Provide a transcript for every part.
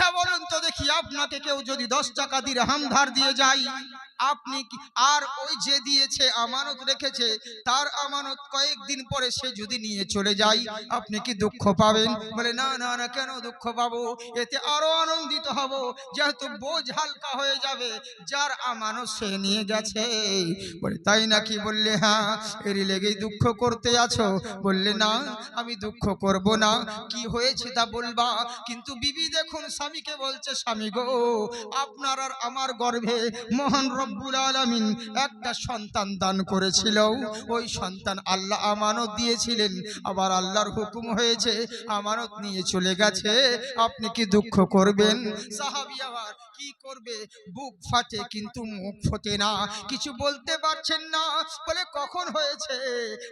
আচ্ছা বলুন তো দেখি আপনাকে কেউ যদি দশ টাকা দিয়ে হাম ধার দিয়ে যায়। আপনি আর ওই যে দিয়েছে আমানত রেখেছে, তার আমানত কয়েকদিন পরে সে যদি নিয়ে চলে যায়, আপনি কি দুঃখ পাবেন? বলে, না না না, কেন দুঃখ পাবো? এতে আরও আনন্দিত হব, যেহেতু বোঝ হালকা হয়ে যাবে, যার আমানত সে নিয়ে গেছে। বলে, তাই নাকি? বললে হ্যাঁ এরই লেগেই দুঃখ করতে আছো। বললে, না, আমি দুঃখ করব না। কি হয়েছে তা বলবা? কিন্তু বিবি দেখুন, স্বামীকে বলছে, স্বামী গো, আপনার আর আমার গর্ভে মহান রব্বুল আলমিন একটা সন্তান দান করেছিল। ওই সন্তান আল্লাহ আমানত দিয়েছিলেন। আবার আল্লাহর হুকুম হয়েছে, আমানত নিয়ে চলে গেছে। আপনি কি দুঃখ করবেন? সাহাবি আবার কি করবে? বুক ফাটে কিন্তু মুখ ফোটে না। কিছু বলতে পারছেন না। বলে, কখন হয়েছে?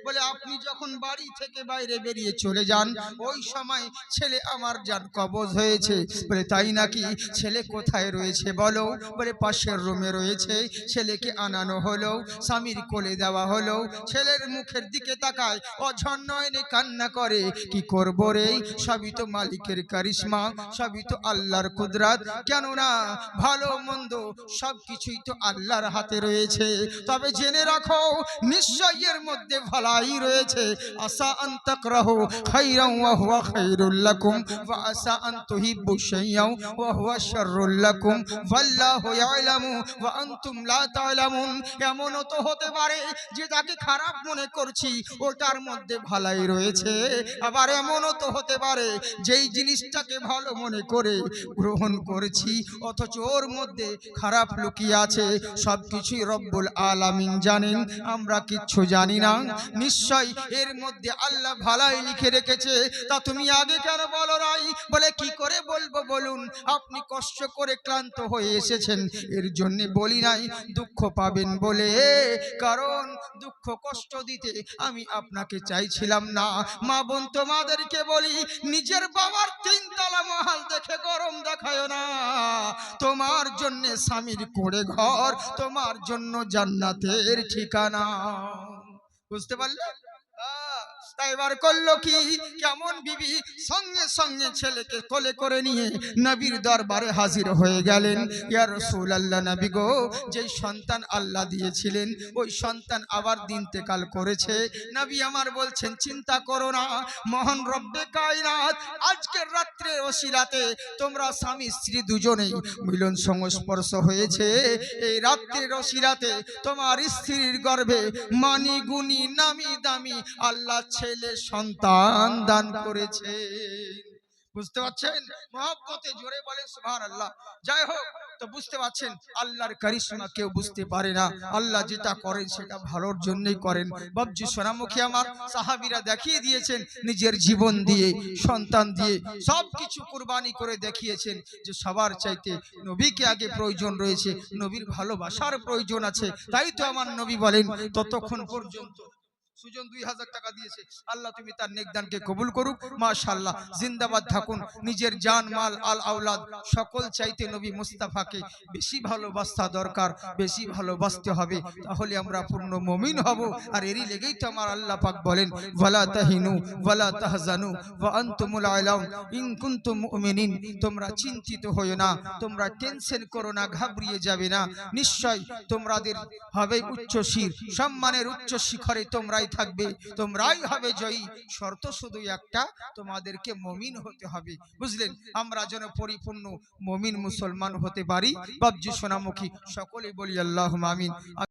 বলে, আপনি যখন বাড়ি থেকে বাইরে বেরিয়ে চলে যান, ওই সময় ছেলে আমার যান কবজ হয়েছে। বলে, তাই নাকি? ছেলে কোথায় রয়েছে বলো? বলে, পাশের রুমে রয়েছে। ছেলেকে আনানো হলো, স্বামীর কোলে দেওয়া হলো। ছেলের মুখের দিকে তাকায়, অঝন্নয়নে কান্না করে। কি করব রে? সবই তো মালিকের কারিশমা, সবই তো আল্লাহর কুদরাত। কেননা ভালো, মন্দ সব কিছুই তো আল্লাহর হাতে রয়েছে। তবে জেনে রাখো নিশ্চয় এর মধ্যে ভালাই রয়েছে। আসা আন্তক রহো খাইরাও ওয়া হুয়া খাইরুল লাকুম ওয়া আসা আন তুহিব্বু শাইয়াও ওয়া হুয়া শাররুল লাকুম। ওয়াল্লাহু ইয়ালামু ওয়া আনতুম লা তা'লামুন। এমনও তো হতে পারে যে তাকে খারাপ মনে করছি, ওটার মধ্যে ভালাই রয়েছে। আবার এমনও তো হতে পারে, যেই জিনিসটাকে ভালো মনে করে গ্রহণ করেছি, অথচ ওর মধ্যে খারাপ লুকিয়ে আছে। সব কিছুই রব্বুল আলামিন জানেন, আমরা কিচ্ছু জানি না। নিশ্চয় এর মধ্যে আল্লাহ ভালাই লিখে রেখেছে। তা তুমি আগে কেন বলো রাই বলে কি করে বলব বলুন? আপনি কষ্ট করে ক্লান্ত হয়ে এসেছেন, এর জন্য বলি নাই, দুঃখ পাবেন বলে। কারণ দুঃখ কষ্ট দিতে আমি আপনাকে চাইছিলাম না। মা বোন তোমাদেরকে বলি নিজের বাবার তিনতলা মহাল দেখে গরম দেখায় না। তোমার জন্য স্বামীর করে ঘর তোমার জন্য জান্নাতের ঠিকানা। বুঝতে পারলে? এবার করল কি? কেমন বিবি? সঙ্গে সঙ্গে ছেলেকে কোলে করে নিয়ে নবীর দরবারে হাজির হয়ে গেলেন। ইয়া রাসূলুল্লাহ নবী গো, যেই সন্তান আল্লাহ দিয়েছিলেন, ওই সন্তান আবার দিনতেকাল করেছে। নবী আমার বলছেন, চিন্তা করো না, মহান রব্বে কায়নাত, আজকের রাত্রে ওসিলাতে তোমরা স্বামী স্ত্রী দুজনেই মিলন সংস্পর্শ হয়েছে। এই রাত্রির ওসিলাতে তোমার স্ত্রীর গর্ভে মানি গুনি নামি দামি আল্লাহ ছেলে সন্তান দান করেছে। বুঝতে পারছেন? মহব্বতে জোরে বলে সুবহান আল্লাহ যাই হোক, তো বুঝতে পারছেন, আল্লাহর কারিশমা কেউ বুঝতে পারে না। আল্লাহ যেটা করেন সেটা ভালোর জন্যই করেন। বাবজি সোনামুখী আমার সাহাবিরা দেখিয়ে দিয়েছেন নিজের জীবন দিয়ে, সন্তান দিয়ে সব কিছু কুরবানি করে দেখিয়েছেন যে সবার চাইতে নবীকে আগে প্রয়োজন রয়েছে, নবীর ভালোবাসার প্রয়োজন আছে। তাই তো আমার নবী বলেন, ততক্ষণ পর্যন্ত সুজন দুই হাজার টাকা দিয়েছে। আল্লাহ তুমি তার নেকদানকে কবুল করুক। মাশাল্লাহ জিন্দাবাদ থাকুন। নিজের জান, মাল, আল, আওলাদ সকল চাইতে নবী মুস্তাফাকে বেশি ভালোবাসা দরকার, বেশি ভালোবাসতে হবে। তাহলে আমরা পূর্ণ মমিন হব। আর এরই লেগেই তো আমার আল্লাহ পাক বলেন, ওয়ালা তাহিনু, ওয়ালা তাহজানু, ওয়া আনতুমুল আলাম। ইন কুনতুম মুমিনিন। তোমরা চিন্তিত হয়ো না। তোমরা টেনশন করো না, ঘাবড়িয়ে যাবে না। নিশ্চয় তোমাদের হবে উচ্চ শির সম্মানের উচ্চ শিখরে তোমরাই থাকবে তোমরাই হবে জয়ী। শর্ত শুধু একটা তোমাদেরকে মমিন হতে হবে। বুঝলেন? আমরা যেন পরিপূর্ণ মমিন মুসলমান হতে পারি। বাবজি সোনামুখী। সকলে বলি আল্লাহ আমিন।